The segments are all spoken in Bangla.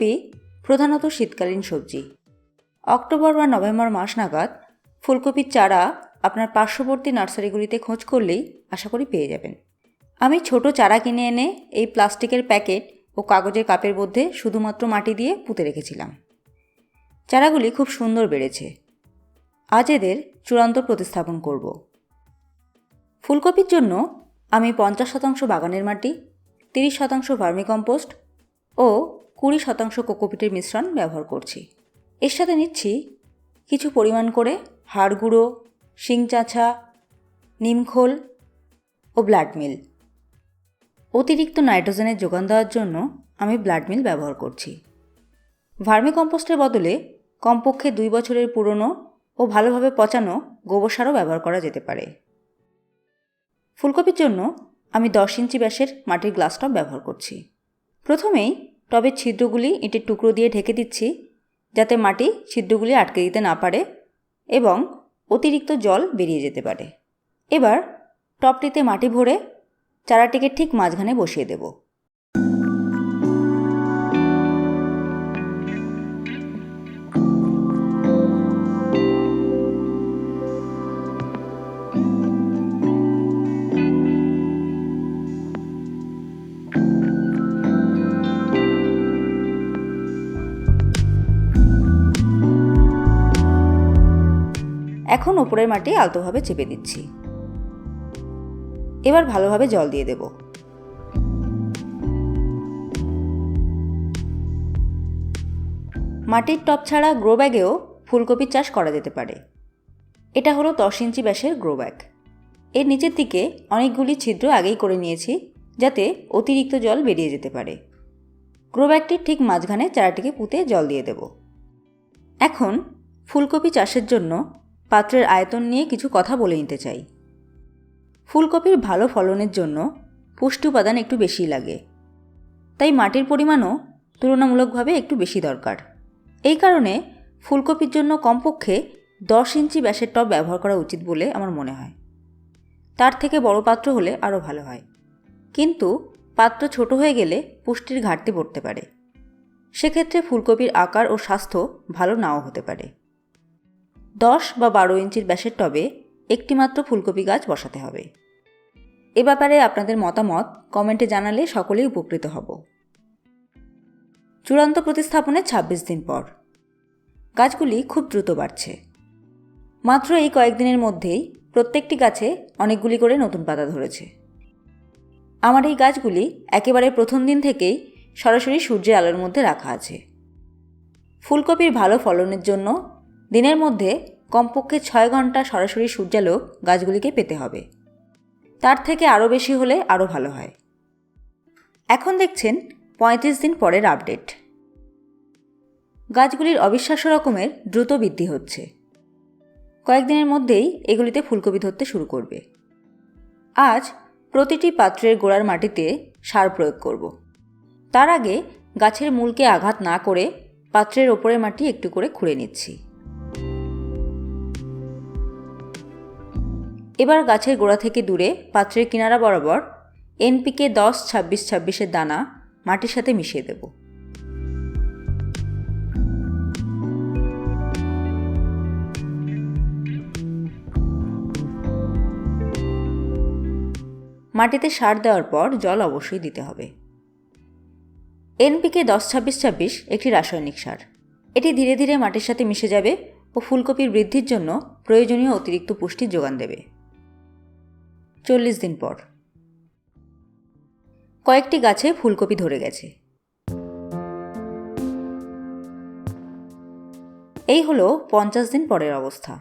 ফুলকপি প্রধানত শীতকালীন সবজি। অক্টোবর বা নভেম্বর মাস নাগাদ ফুলকপির চারা আপনার পার্শ্ববর্তী নার্সারিগুলিতে খোঁজ করলেই আশা করি পেয়ে যাবেন। আমি ছোট চারা কিনে এনে এই প্লাস্টিকের প্যাকেট ও কাগজের কাপের মধ্যে শুধুমাত্র মাটি দিয়ে পুঁতে রেখেছিলাম। চারাগুলি খুব সুন্দর বেড়েছে। আজ এদের চূড়ান্ত প্রতিস্থাপন করব। ফুলকপির জন্য আমি পঞ্চাশ শতাংশ বাগানের মাটি, তিরিশ শতাংশ ভার্মিকম্পোস্ট ও কুড়ি শতাংশ কোকোপিটের মিশ্রণ ব্যবহার করছি। এর সাথে নিচ্ছি কিছু পরিমাণ করে হাড় গুঁড়ো, শিং চাঁচা নিমখোল ও ব্লাড মিল। অতিরিক্ত নাইট্রোজেনের যোগান দেওয়ার জন্য আমি ব্লাড মিল ব্যবহার করছি। ভার্মিকম্পোস্টের বদলে কমপক্ষে দুই বছরের পুরনো ও ভালোভাবে পচানো গোবর সারও ব্যবহার করা যেতে পারে। ফুলকপির জন্য আমি দশ ইঞ্চি ব্যাসের মাটির গ্লাস টব ব্যবহার করছি। প্রথমেই টবের ছিদ্রগুলি ইঁটের টুকরো দিয়ে ঢেকে দিচ্ছি, যাতে মাটি ছিদ্রগুলি আটকে দিতে না পারে এবং অতিরিক্ত জল বেরিয়ে যেতে পারে। এবার টপটিতে মাটি ভরে চারাটিকে ঠিক মাঝখানে বসিয়ে দেব। এখন ওপরের মাটি আলতোভাবে চেপে দিচ্ছি। এবার ভালোভাবে জল দিয়ে দেব। মাটির টব ছাড়া গ্রো ব্যাগেও ফুলকপির চাষ করা যেতে পারে। এটা হলো দশ ইঞ্চি ব্যাসের গ্রো ব্যাগ। এর নিচের দিকে অনেকগুলি ছিদ্র আগেই করে নিয়েছি, যাতে অতিরিক্ত জল বেরিয়ে যেতে পারে। গ্রো ব্যাগটির ঠিক মাঝখানে চারাটিকে পুঁতে জল দিয়ে দেব। এখন ফুলকপি চাষের জন্য পাত্রের আয়তন নিয়ে কিছু কথা বলে নিতে চাই। ফুলকপির ভালো ফলনের জন্য পুষ্টি উপাদান একটু বেশি লাগে। তাই মাটির পরিমাণও তুলনামূলকভাবে একটু বেশি দরকার। এই কারণে ফুলকপির জন্য কমপক্ষে দশ ইঞ্চি ব্যাসের টব ব্যবহার করা উচিত বলে আমার মনে হয়। তার থেকে বড় পাত্র হলে আরও ভালো হয়। কিন্তু পাত্র ছোট হয়ে গেলে পুষ্টির ঘাটতি পড়তে পারে। সেক্ষেত্রে ফুলকপির আকার ও স্বাস্থ্য ভালো নাও হতে পারে। দশ বা বারো ইঞ্চির ব্যাসের টবে একটিমাত্র ফুলকপি গাছ বসাতে হবে। এ ব্যাপারে আপনাদের মতামত কমেন্টে জানালে সকলেই উপকৃত হব। চূড়ান্ত প্রতিস্থাপনের ২৬ দিন পর। গাছগুলি খুব দ্রুত বাড়ছে। মাত্র এই কয়েকদিনের মধ্যেই প্রত্যেকটি গাছে অনেকগুলি করে নতুন পাতা ধরেছে। আমার এই গাছগুলি একেবারে প্রথম দিন থেকেই সরাসরি সূর্যের আলোর মধ্যে রাখা আছে। ফুলকপির ভালো ফলনের জন্য দিনের মধ্যে কমপক্ষে ছয় ঘণ্টা সরাসরি সূর্যালোক গাছগুলিকে পেতে হবে। তার থেকে আরও বেশি হলে আরও ভালো হয়। এখন দেখছেন পঁয়ত্রিশ দিন পরের আপডেট। গাছগুলির অবিশ্বাস্য রকমের দ্রুত বৃদ্ধি হচ্ছে। কয়েকদিনের মধ্যেই এগুলিতে ফুলকপি ধরতে শুরু করবে। আজ প্রতিটি পাত্রের গোড়ার মাটিতে সার প্রয়োগ করব। তার আগে গাছের মূলকে আঘাত না করে পাত্রের ওপরের মাটি একটু করে খুঁড়ে নিচ্ছি। এবার গাছের গোড়া থেকে দূরে, পাত্রের কিনারা বরাবর এনপিকে দশ, ছাব্বিশ, ছাব্বিশের দানা মাটির সাথে মিশিয়ে দেব। মাটিতে সার দেওয়ার পর জল অবশ্যই দিতে হবে। এনপিকে দশ, ছাব্বিশ ছাব্বিশ একটি রাসায়নিক সার। এটি ধীরে ধীরে মাটির সাথে মিশে যাবে ও ফুলকপির বৃদ্ধির জন্য প্রয়োজনীয় অতিরিক্ত পুষ্টির যোগান দেবে। চল্লিশ দিন পর। কয়েকটি গাছে ফুলকপি ধরে গেছে। এই হলো পঞ্চাশ দিন পরের অবস্থা।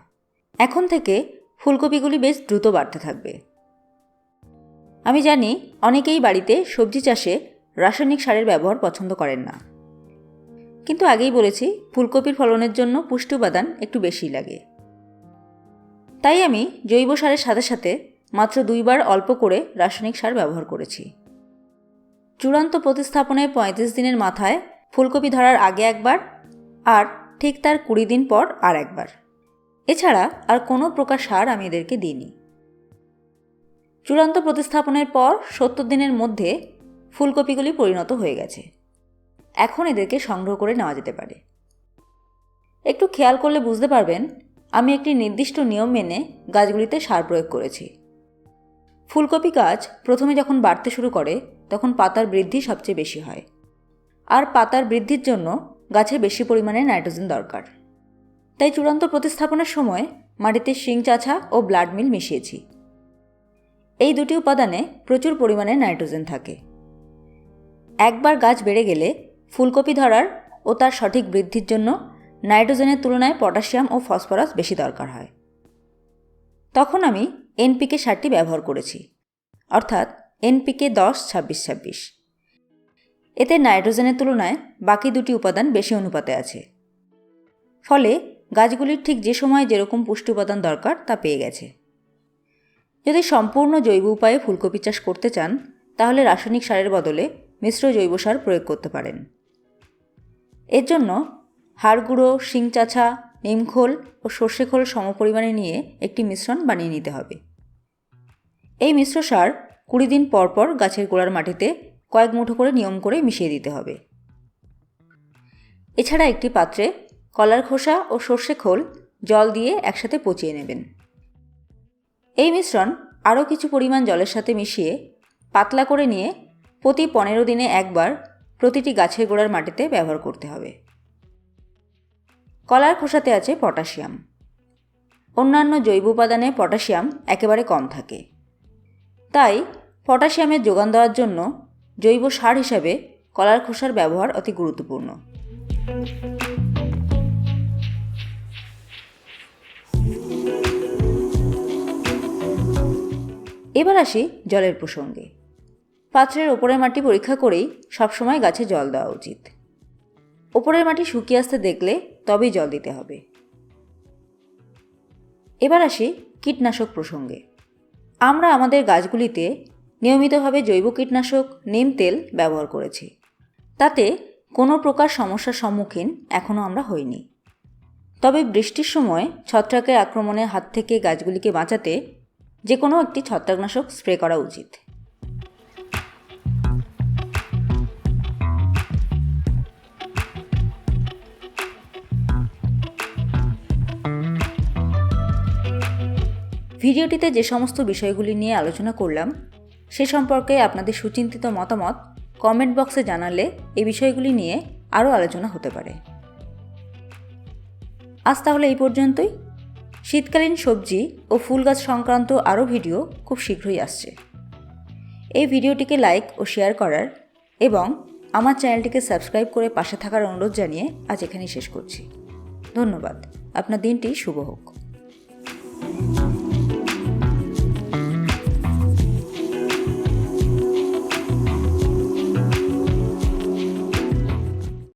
এখন থেকে ফুলকপিগুলি বেশ দ্রুত বাড়তে থাকবে। আমি জানি অনেকেই বাড়িতে সবজি চাষে রাসায়নিক সারের ব্যবহার পছন্দ করেন না। কিন্তু আগেই বলেছি, ফুলকপির ফলনের জন্য পুষ্টি উপাদান একটু বেশি লাগে। তাই আমি জৈব সারের সাথে সাথে মাত্র দুইবার অল্প করে রাসায়নিক সার ব্যবহার করেছি। চূড়ান্ত প্রতিস্থাপনের পঁয়ত্রিশ দিনের মাথায় ফুলকপি ধরার আগে একবার আর ঠিক তার কুড়ি দিন পর আর একবার। এছাড়া আর কোনো প্রকার সার আমি এদেরকে দিইনি। চূড়ান্ত প্রতিস্থাপনের পর সত্তর দিনের মধ্যে ফুলকপিগুলি পরিণত হয়ে গেছে। এখন এদেরকে সংগ্রহ করে নেওয়া যেতে পারে। একটু খেয়াল করলে বুঝতে পারবেন, আমি একটি নির্দিষ্ট নিয়ম মেনে গাছগুলিতে সার প্রয়োগ করেছি। ফুলকপি গাছ প্রথমে যখন বাড়তে শুরু করে, তখন পাতার বৃদ্ধি সবচেয়ে বেশি হয়। আর পাতার বৃদ্ধির জন্য গাছে বেশি পরিমাণে নাইট্রোজেন দরকার। তাই চূড়ান্ত প্রতিস্থাপনের সময় মাটিতে শিং চাছা ও ব্লাড মিল মিশিয়েছি। এই দুটি উপাদানে প্রচুর পরিমাণে নাইট্রোজেন থাকে। একবার গাছ বেড়ে গেলে ফুলকপি ধরার ও তার সঠিক বৃদ্ধির জন্য নাইট্রোজেনের তুলনায় পটাশিয়াম ও ফসফরাস বেশি দরকার হয়। তখন আমি এনপিকে সারটি ব্যবহার করেছি। অর্থাৎ এনপিকে দশ, ছাব্বিশ ছাব্বিশ। এতে নাইট্রোজেনের তুলনায় বাকি দুটি উপাদান বেশি অনুপাতে আছে। ফলে গাছগুলির ঠিক যে সময় যেরকম পুষ্টি উপাদান দরকার তা পেয়ে গেছে। যদি সম্পূর্ণ জৈব উপায়ে ফুলকপি চাষ করতে চান, তাহলে রাসায়নিক সারের বদলে মিশ্র জৈব সার প্রয়োগ করতে পারেন। এর জন্য হাড় গুঁড়ো, শিং চাছা নিমখোল ও সর্ষে খোল সমপরিমাণে নিয়ে একটি মিশ্রণ বানিয়ে নিতে হবে। এই মিশ্র সার কুড়ি দিন পর পর গাছের গোড়ার মাটিতে কয়েক মুঠো করে নিয়ম করে মিশিয়ে দিতে হবে। এছাড়া একটি পাত্রে কলার খোসা ও সর্ষে খোল জল দিয়ে একসাথে পচিয়ে নেবেন। এই মিশ্রণ আরও কিছু পরিমাণ জলের সাথে মিশিয়ে পাতলা করে নিয়ে প্রতি পনেরো দিনে একবার প্রতিটি গাছের গোড়ার মাটিতে ব্যবহার করতে হবে। কলার খোসাতে আছে পটাশিয়াম। অন্যান্য জৈব উপাদানে পটাশিয়াম একেবারে কম থাকে। তাই পটাশিয়ামের যোগান দেওয়ার জন্য জৈব সার হিসাবে কলার খোসার ব্যবহার অতি গুরুত্বপূর্ণ। এবার আসি জলের প্রসঙ্গে। পাত্রের ওপরের মাটি পরীক্ষা করেই সবসময় গাছে জল দেওয়া উচিত। ওপরের মাটি শুকিয়ে আসতে দেখলে তবেই জল দিতে হবে। এবার আসি কীটনাশক প্রসঙ্গে। আমরা আমাদের গাছগুলিতে নিয়মিতভাবে জৈব কীটনাশক, নিম তেল ব্যবহার করেছি। তাতে কোনো প্রকার সমস্যার সম্মুখীন এখনও আমরা হইনি। তবে বৃষ্টির সময় ছত্রাকের আক্রমণের হাত থেকে গাছগুলিকে বাঁচাতে যে কোনো একটি ছত্রাকনাশক স্প্রে করা উচিত। ভিডিওটিতে যে সমস্ত বিষয়গুলি নিয়ে আলোচনা করলাম, সে সম্পর্কে আপনাদের সুচিন্তিত মতামত কমেন্ট বক্সে জানালে এই বিষয়গুলি নিয়ে আরও আলোচনা হতে পারে। আজ তাহলে এই পর্যন্তই। শীতকালীন সবজি ও ফুল গাছ সংক্রান্ত আরও ভিডিও খুব শীঘ্রই আসছে। এই ভিডিওটিকে লাইক ও শেয়ার করার এবং আমার চ্যানেলটিকে সাবস্ক্রাইব করে পাশে থাকার অনুরোধ জানিয়ে আজ এখানেই শেষ করছি। ধন্যবাদ। আপনার দিনটি শুভ হোক।